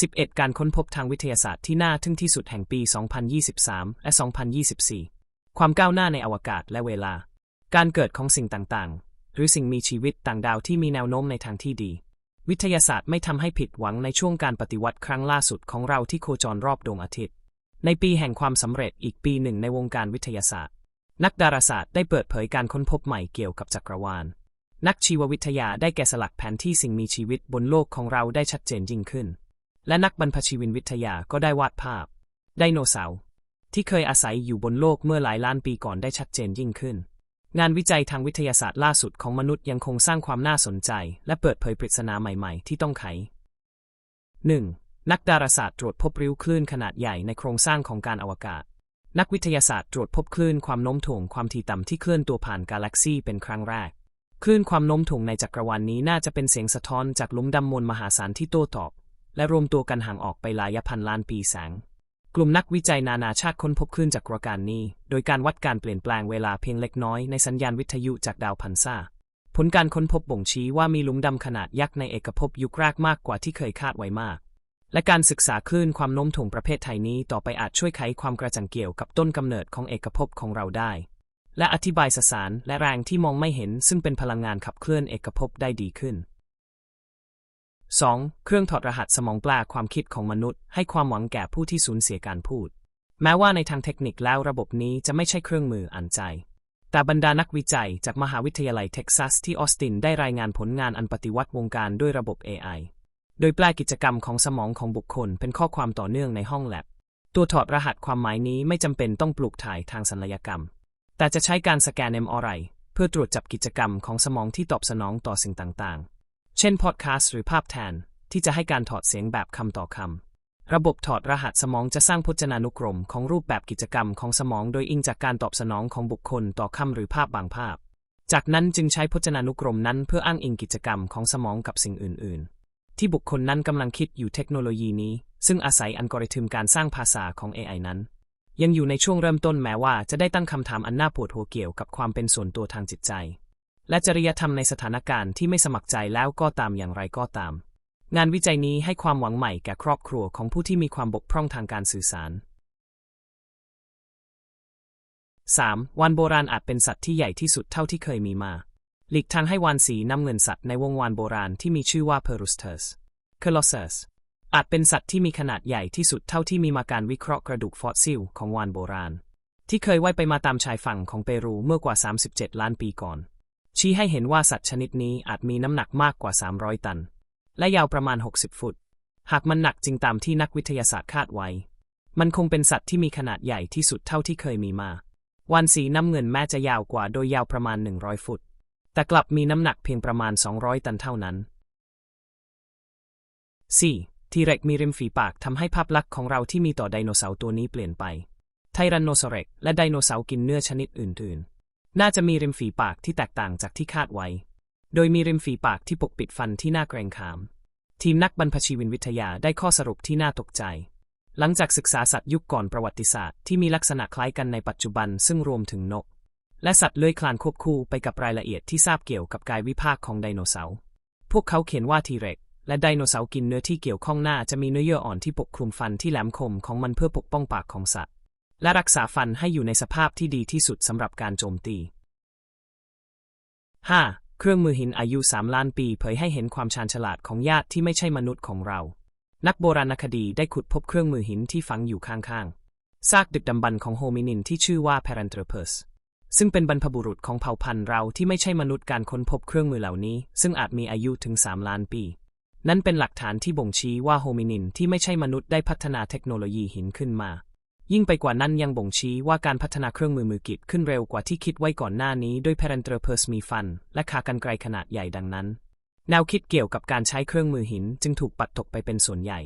11 การค้นพบทางวิทยาศาสตร์ที่น่าทึ่งที่สุดแห่งปี 2023 และ 2024 ความก้าวหน้าในอวกาศและเวลา การเกิดของสิ่งต่างๆ หรือสิ่งมีชีวิตต่างดาวที่มีแนวโน้มในทางที่ดี วิทยาศาสตร์ไม่ทำให้ผิดหวังในช่วงการปฏิวัติครั้งล่าสุดของเราที่โคจรรอบดวงอาทิตย์ ในปีแห่งความสำเร็จอีกปีหนึ่งในวงการวิทยาศาสตร์ นักดาราศาสตร์ได้เปิดเผยการค้นพบใหม่เกี่ยวกับจักรวาล นักชีววิทยาได้แกะสลักแผนที่สิ่งมีชีวิตบนโลกของเราได้ชัดเจนยิ่งขึ้น และนักบรรพชีวินวิทยาก็ได้วาดภาพ ไดโนเสาร์ที่เคยอาศัยอยู่บนโลกเมื่อหลายล้านปีก่อนได้ชัดเจนยิ่งขึ้น งานวิจัยทางวิทยาศาสตร์ล่าสุดของมนุษย์ยังคงสร้างความน่าสนใจ และเปิดเผยปริศนาใหม่ๆ ที่ต้องไข 1. นักดาราศาสตร์ตรวจพบริ้วคลื่นขนาดใหญ่ในโครงสร้างของการอวกาศ นักวิทยาศาสตร์ตรวจพบคลื่นความโน้มถ่วงความถี่ต่ำที่เคลื่อนตัวผ่านกาแล็กซีเป็นครั้งแรก คลื่นความโน้มถ่วงในจักรวาลนนี้น่าจะเป็นเสียงสะท้อนจากหลุมดำมวลมหาศาลที่โต้ตอบ และรวมตัวกันห่างออกไปหลายพันล้านปีแสง กลุ่มนักวิจัยนานาชาติค้นพบคลื่นจักรวาลนี้ โดยการวัดการเปลี่ยนแปลงเวลาเพียงเล็กน้อยในสัญญาณวิทยุจากดาวพันซ่า ผลการค้นพบบ่งชี้ว่ามีหลุมดำขนาดยักษ์ในเอกภพยุคแรกมากกว่าที่เคยคาดไว้มาก และการศึกษาคลื่นความโน้มถ่วงประเภทไทยนี้ต่อไปอาจช่วยไขความกระจ่างเกี่ยวกับต้นกำเนิดของเอกภพของเราได้ และอธิบายสสารและแรงที่มองไม่เห็นซึ่งเป็นพลังงานขับเคลื่อนเอกภพได้ดีขึ้น 2. เครื่องถอดรหัสสมองปลาความคิดของมนุษย์ ให้ความหวังแก่ผู้ที่สูญเสียการพูด แม้ว่าในทางเทคนิคแล้วระบบนี้จะไม่ใช่เครื่องมืออ่านใจ แต่บรรดานักวิจัยจากมหาวิทยาลัยเท็กซัสที่ออสตินได้รายงานผลงานอันปฏิวัติวงการด้วยระบบ AI โดยแปลกิจกรรมของสมองของบุคคลเป็นข้อความต่อเนื่องในห้องแลบ ตัวถอดรหัสความหมายนี้ไม่จำเป็นต้องปลูกถ่ายทางศัลยกรรม แต่จะใช้การสแกน MRI เพื่อตรวจจับกิจกรรมของสมองที่ตอบสนองต่อสิ่งต่างๆ เช่นพอดแคสต์หรือภาพแทน ที่จะให้การถอดเสียงแบบคำต่อคำ ระบบถอดรหัสสมองจะสร้างพจนานุกรมของรูปแบบกิจกรรมของสมอง โดยอิงจากการตอบสนองของบุคคลต่อคำหรือภาพบางภาพ จากนั้นจึงใช้พจนานุกรมนั้นเพื่ออ้างอิงกิจกรรมของสมองกับสิ่งอื่น ๆ ที่บุคคลนั้นกำลังคิดอยู่เทคโนโลยีนี้ ซึ่งอาศัยอัลกอริทึมการสร้างภาษาของ AI นั้น ยังอยู่ในช่วงเริ่มต้นแม้ว่าจะได้ตั้งคำถามอันน่าปวดหัวเกี่ยวกับความเป็นส่วนตัวทางจิตใจ และจริยธรรมในสถานการณ์ที่ไม่สมัครใจแล้วก็ตามอย่างไรก็ตาม งานวิจัยนี้ให้ความหวังใหม่แก่ครอบครัวของผู้ที่มีความบกพร่องทางการสื่อสาร 3. วานโบราณอาจเป็นสัตว์ที่ใหญ่ที่สุดเท่าที่เคยมีมา หลีกทางให้วานสีน้ำเงินสัตว์ในวงวานโบราณที่มีชื่อว่า Perustus Colossus อาจเป็นสัตว์ที่มีขนาดใหญ่ที่สุดเท่าที่มีมาการวิเคราะห์กระดูกฟอสซิลของวานโบราณ ที่เคยว่ายไปมาตามชายฝั่งของเปรูเมื่อกว่า 37 ล้านปีก่อน ชี้ให้เห็นว่าสัตว์ชนิดนี้อาจมีน้ำหนักมากกว่า 300 ตัน และยาวประมาณ 60 ฟุต หากมันหนักจริงตามที่นักวิทยาศาสตร์คาดไว้ มันคงเป็นสัตว์ที่มีขนาดใหญ่ที่สุดเท่าที่เคยมีมาวานสีน้ำเงินแม้จะยาวกว่าโดยยาวประมาณ 100 ฟุต แต่กลับมีน้ำหนักเพียงประมาณ 200 ตันเท่านั้น 4. ทีเร็กมีริมฝีปากทำให้ภาพลักษณ์ของเราที่มีต่อไดโนเสาร์ตัวนี้เปลี่ยนไป ไทรันโนซอเร็กและไดโนเสาร์กินเนื้อชนิดอื่นๆ น่าจะมีริมฝีปากที่แตกต่างจากที่คาดไว้ โดยมีริมฝีปากที่ปกปิดฟันที่น่าเกรงขาม ทีมนักบรรพชีวินวิทยาได้ข้อสรุปที่น่าตกใจ หลังจากศึกษาสัตว์ยุคก่อนประวัติศาสตร์ที่มีลักษณะคล้ายกันในปัจจุบันซึ่งรวมถึงนก และสัตว์เลื้อยคลานควบคู่ไปกับรายละเอียดที่ทราบเกี่ยวกับกายวิภาคของไดโนเสาร์ พวกเขาเขียนว่าทีเร็กและไดโนเสาร์กินเนื้อที่เกี่ยวข้องหน้าจะมีเนื้อเยื่ออ่อนที่ปกคลุมฟันที่แหลมคมของมันเพื่อปกป้องปากของสัตว์ และรักษาฟันให้อยู่ในสภาพที่ดีที่สุดสำหรับการโจมตี 5. เครื่องมือหินอายุ 3 ล้านปี เผยให้เห็นความชาญฉลาดของญาติที่ไม่ใช่มนุษย์ของเรา นักโบราณคดีได้ขุดพบเครื่องมือหินที่ฝังอยู่ข้างๆ ซากดึกดำบรรพ์ของโฮมินินที่ชื่อว่า Paranthropus ซึ่งเป็นบรรพบุรุษของเผ่าพันธุ์เราที่ไม่ใช่มนุษย์การค้นพบเครื่องมือเหล่านี้ ซึ่งอาจมีอายุถึง 3 ล้านปี นั่นเป็นหลักฐานที่บ่งชี้ว่าโฮมินินที่ไม่ใช่มนุษย์ได้พัฒนาเทคโนโลยีหินขึ้นมา ยิ่งไปกว่านั้นยังบ่งชี้ว่าการพัฒนาเครื่องมือมือกิจขึ้นเร็วกว่าที่คิดไว้ก่อนหน้านี้ด้วย Paranthropus มีฟัน และขากรรไกรขนาดใหญ่ดังนั้น แนวคิดเกี่ยวกับการใช้เครื่องมือหินจึงถูกปัดตกไปเป็นส่วนใหญ่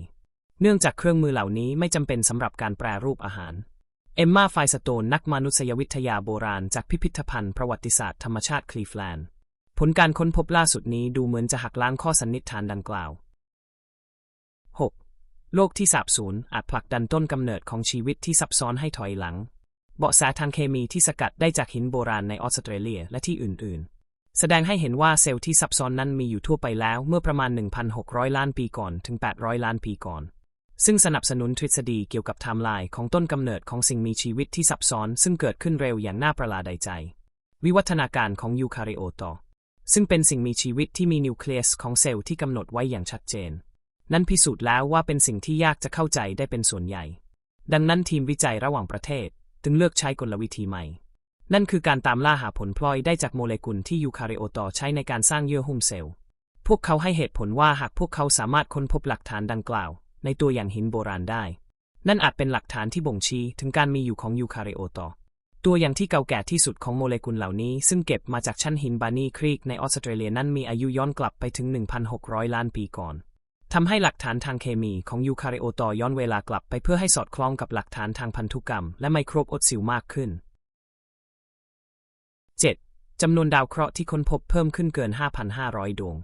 เนื่องจากเครื่องมือเหล่านี้ไม่จำเป็นสำหรับการแปรรูปอาหาร เอมมาไฟสโตนนักมนุษยวิทยาโบราณจากพิพิธภัณฑ์ประวัติศาสตร์ธรรมชาติคลีฟแลนด์ผลการค้นพบล่าสุดนี้ดูเหมือนจะหักล้างข้อสันนิษฐานดังกล่าว โลกที่สาบสูญอาจผลักดันต้นกำเนิดของชีวิตที่ซับซ้อนให้ถอยหลัง เบาะแสทางเคมีที่สกัดได้จากหินโบราณในออสเตรเลียและที่อื่น ๆ แสดงให้เห็นว่าเซลล์ที่ซับซ้อนนั้นมีอยู่ทั่วไปแล้วเมื่อประมาณ 1,600 ล้านปีก่อนถึง 800 ล้านปีก่อน ซึ่งสนับสนุนทฤษฎีเกี่ยวกับไทม์ไลน์ของต้นกำเนิดของสิ่งมีชีวิตที่ซับซ้อน ซึ่งเกิดขึ้นเร็วอย่างน่าประหลาดใจ วิวัฒนาการของยูคาริโอตซึ่งเป็นสิ่งมีชีวิตที่มีนิวเคลียสของเซลล์ที่กำหนดไว้อย่างชัดเจน นั่นพิสูจน์แล้วว่าเป็นสิ่งที่ยากจะเข้าใจได้เป็นส่วนใหญ่ ดังนั้นทีมวิจัยระหว่างประเทศจึงเลือกใช้กลวิธีใหม่ นั่นคือการตามล่าหาผลพลอยได้จากโมเลกุลที่ยูคาริโอตใช้ในการสร้างเยื่อหุ้มเซลล์ พวกเขาให้เหตุผลว่าหากพวกเขาสามารถค้นพบหลักฐานดังกล่าว ในตัวอย่างหินโบราณได้ นั่นอาจเป็นหลักฐานที่บ่งชี้ถึงการมีอยู่ของยูคาริโอตตัวอย่างที่เก่าแก่ที่สุดของโมเลกุลเหล่านี้ ซึ่งเก็บมาจากชั้นหินบานีครีกในออสเตรเลียนั้นมีอายุย้อนกลับไปถึง 1,600 ล้านปีก่อน ทำให้หลักฐานทางเคมีของยูคาริโอตย้อนเวลากลับไปเพื่อให้สอดคล้องกับหลักฐานทางพันธุกรรม และไมโครบอดซิลมากขึ้น 7. จำนวนดาวเคราะห์ที่ค้นพบเพิ่มขึ้นเกิน 5,500 ดวง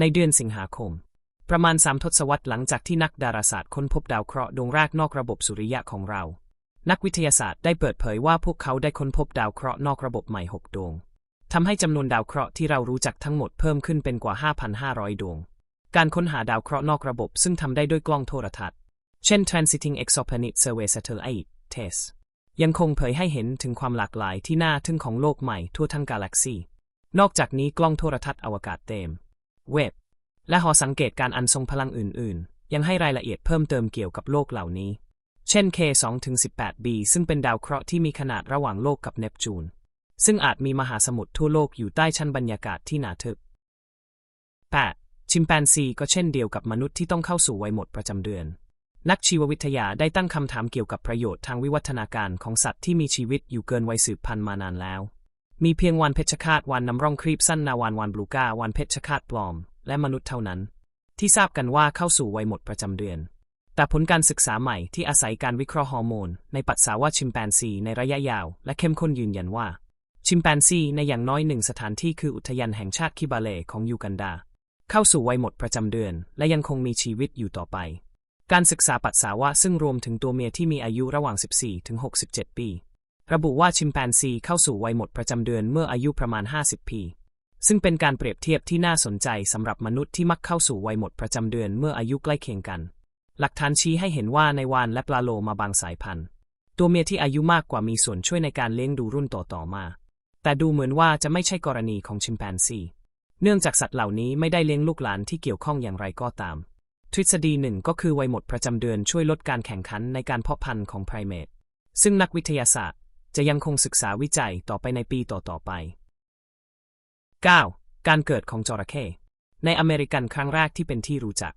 ในเดือนสิงหาคม ประมาณสามทศวรรษหลังจากที่นักดาราศาสตร์ค้นพบดาวเคราะห์ดวงแรกนอกระบบสุริยะของเรา นักวิทยาศาสตร์ได้เปิดเผยว่าพวกเขาได้ค้นพบดาวเคราะห์นอกระบบใหม่ 6 ดวงทำให้จำนวนดาวเคราะห์ที่เรารู้จักทั้งหมดเพิ่มขึ้นเป็นกว่า 5,500 ดวง การค้นหาดาวเคราะห์นอกระบบซึ่งทำได้ด้วยกล้องโทรทัศน์ เช่น Transiting Exoplanet Survey Satellite TESS ยังคงเผยให้เห็นถึงความหลากหลายที่น่าทึ่งของโลกใหม่ทั่วทั้งกาแล็กซี นอกจากนี้กล้องโทรทัศน์อวกาศเต็ม เว็บ และหอสังเกตการอันทรงพลังอื่น ๆ ยังให้รายละเอียดเพิ่มเติมเกี่ยวกับโลกเหล่านี้ เช่น K2-18b ซึ่งเป็นดาวเคราะห์ที่มีขนาดระหว่างโลกกับเนปจูน ซึ่งอาจมีมหาสมุทรทั่วโลกอยู่ใต้ชั้นบรรยากาศที่หนาทึบ 8. ชิมแปนซีก็เช่นเดียวกับมนุษย์ที่ต้องเข้าสู่วัยหมดประจำเดือน นักชีววิทยาได้ตั้งคำถามเกี่ยวกับประโยชน์ทางวิวัฒนาการของสัตว์ที่มีชีวิตอยู่เกินวัยสืบพันธุ์มานานแล้ว มีเพียงวันเพชฌฆาตวันน้ำร่องครีบสั้นนาวานวันบลูกาวันเพชฌฆาตปลอม และมนุษย์เท่านั้น ที่ทราบกันว่าเข้าสู่วัยหมดประจำเดือน แต่ผลการศึกษาใหม่ที่อาศัยการวิเคราะห์ฮอร์โมน ในปัสสาวะชิมแปนซีในระยะยาว และเข้มข้นยืนยันว่า ชิมแปนซีในอย่างน้อยหนึ่งสถานที่คืออุทยานแห่งชาติคิบาเลของยูกันดา เข้าสู่วัยหมดประจำเดือน และยังคงมีชีวิตอยู่ต่อไป การศึกษาปัสสาวะซึ่งรวมถึงตัวเมียที่มีอายุระหว่าง 14 ถึง 67 ปี ระบุว่าชิมแปนซีเข้าสู่วัยหมดประจำเดือนเมื่ออายุประมาณ 50 ปี ซึ่งเป็นการเปรียบเทียบที่น่าสนใจสำหรับมนุษย์ที่มักเข้าสู่วัยหมดประจำเดือนเมื่ออายุใกล้เคียงกัน หลักฐานชี้ให้เห็นว่าในวานและปลาโลมาบางสายพันธุ์ตัวเมียที่อายุมากกว่ามีส่วนช่วยในการเลี้ยงดูรุ่นต่อๆมา แต่ดูเหมือนว่าจะไม่ใช่กรณีของชิมแปนซี เนื่องจากสัตว์เหล่านี้ไม่ได้เลี้ยงลูกหลานที่เกี่ยวข้องอย่างไรก็ตาม ทฤษฎีหนึ่งก็คือวัยหมดประจำเดือนช่วยลดการแข่งขันในการเพาะพันธุ์ของไพรเมตซึ่งนักวิทยาศาสตร์จะยังคงศึกษาวิจัยต่อไปในปีต่อๆไป 9. การเกิดของจระเข้ในอเมริกันครั้งแรกที่เป็นที่รู้จัก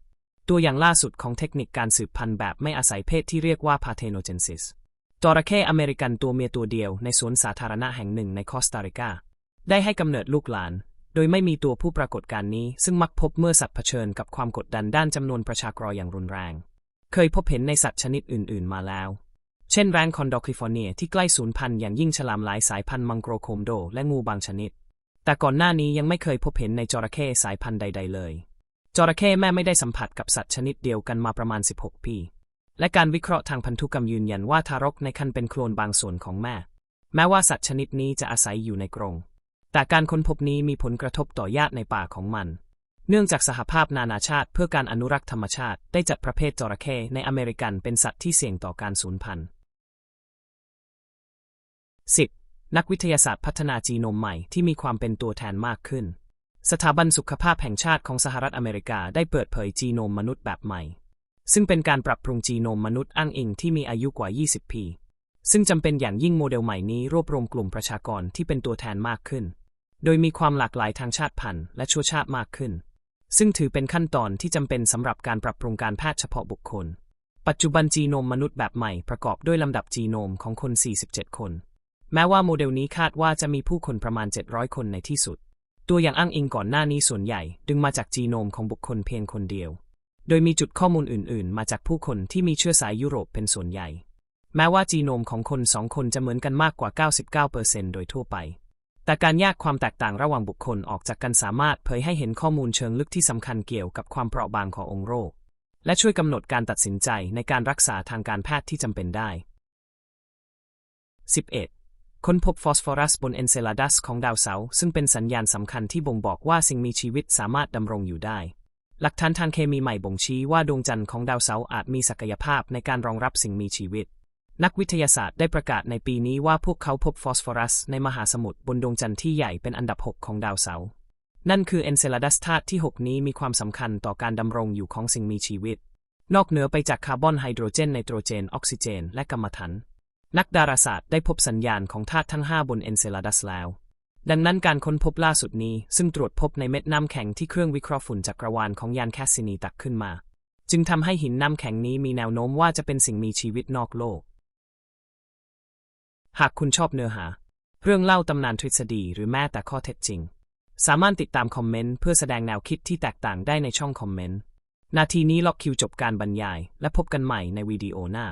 ตัวอย่างล่าสุดของเทคนิคการสืบพันธุ์แบบไม่อาศัยเพศที่เรียกว่า parthenogenesis จระเข้อเมริกันตัวเมียตัวเดียวในสวนสาธารณะแห่งหนึ่งในคอสตาริกา ได้ให้กำเนิดลูกหลาน โดยไม่มีตัวผู้ปรากฏการนี้ ซึ่งมักพบเมื่อสัตว์เผชิญกับความกดดันด้านจำนวนประชากรอย่างรุนแรง เคยพบเห็นในสัตว์ชนิดอื่น ๆ มาแล้ว เช่นแรนคอนดอคลิฟอร์เนียที่ใกล้สูญพันธุ์อย่างยิ่งฉลามหลายสายพันธุ์มังโกรโคมโดและงูบางชนิด แต่ก่อนหน้านี้ยังไม่เคยพบเห็นในจระเข้สายพันธุ์ใด ๆ เลย จระเข้แม่ไม่ได้สัมผัสกับสัตว์ชนิดเดียวกันมาประมาณ 16 ปี และการวิเคราะห์ทางพันธุกรรมยืนยันว่าทารกในครรภ์เป็นโคลนบางส่วนของแม่ แม้ว่าสัตว์ชนิดนี้จะอาศัยอยู่ในกรง แต่การค้นพบนี้มีผลกระทบต่อญาติในป่าของมัน เนื่องจากสหภาพนานาชาติเพื่อการอนุรักษ์ธรรมชาติได้จัดประเภทจระเข้ในอเมริกันเป็นสัตว์ที่เสี่ยงต่อการสูญพันธุ์ 10. นักวิทยาศาสตร์พัฒนาจีโนมใหม่ที่มีความเป็นตัวแทนมากขึ้น สถาบันสุขภาพแห่งชาติของสหรัฐอเมริกาได้เปิดเผยจีโนมมนุษย์แบบใหม่ ซึ่งเป็นการปรับปรุงจีโนมมนุษย์อ้างอิงที่มีอายุกว่า 20 ปี ซึ่งจำเป็นอย่างยิ่งโมเดลใหม่นี้รวบรวมกลุ่มประชากรที่เป็นตัวแทนมากขึ้น โดยมีความหลากหลายทางชาติพันธุ์และชั่วชาติมากขึ้น ซึ่งถือเป็นขั้นตอนที่จำเป็นสำหรับการปรับปรุงการแพทย์เฉพาะบุคคล ปัจจุบันจีโนมมนุษย์แบบใหม่ประกอบด้วยลำดับจีโนมของคน 47 คน แม้ว่าโมเดลนี้คาดว่าจะมีผู้คนประมาณ 700 คนในที่สุด ตัวอย่างอ้างอิงก่อนหน้านี้ส่วนใหญ่ ดึงมาจากจีโนมของบุคคลเพียงคนเดียว โดยมีจุดข้อมูลอื่น ๆ มาจากผู้คนที่มีเชื้อสายยุโรปเป็นส่วนใหญ่ แม้ว่าจีโนมของคนสองคนจะเหมือนกันมากกว่า 99%โดยทั่วไป แต่การแยกความแตกต่างระหว่างบุคคลออกจากกันสามารถเผยให้เห็นข้อมูลเชิงลึกที่สำคัญเกี่ยวกับความเปราะบางขององค์โรค และช่วยกำหนดการตัดสินใจในการรักษาทางการแพทย์ที่จำเป็นได้ 11. ค้นพบฟอสฟอรัสบนเอนเซลาดัสของดาวเสาร์ซึ่งเป็นสัญญาณสำคัญที่บ่งบอกว่าสิ่งมีชีวิตสามารถดำรงอยู่ได้ หลักฐานทางเคมีใหม่บ่งชี้ว่าดวงจันทร์ของดาวเสาร์อาจมีศักยภาพในการรองรับสิ่งมีชีวิต นักวิทยาศาสตร์ได้ประกาศในปีนี้ว่าพวกเขาพบฟอสฟอรัสในมหาสมุทรบนดวงจันทร์ที่ใหญ่เป็นอันดับ 6 ของดาวเสาร์ นั่นคือเอนเซลาดัสธาตุที่ 6 นี้มีความสำคัญต่อการดำรงอยู่ของสิ่งมีชีวิต นอกเหนือไปจากคาร์บอนไฮโดรเจนไนโตรเจน ออกซิเจน และกัมมันถัน นักดาราศาสตร์ได้พบสัญญาณของธาตุทั้ง 5 บนเอนเซลาดัสแล้ว ดังนั้นการค้นพบล่าสุดนี้ ซึ่งตรวจพบในเม็ดน้ำแข็งที่เครื่องวิเคราะห์ฝุ่นจักรวาลของยานแคสซินีตักขึ้นมา จึงทำให้หินน้ำแข็งนี้มีแนวโน้มว่าจะเป็นสิ่งมีชีวิตนอกโลก หากคุณชอบเนื้อหา เรื่องเล่าตำนานทฤษฎีหรือแม้แต่ข้อเท็จจริง สามารถติดตามคอมเมนต์เพื่อแสดงแนวคิดที่แตกต่างได้ในช่องคอมเมนต์ นาทีนี้ล็อกคิวจบการบรรยาย และพบกันใหม่ในวิดีโอหน้า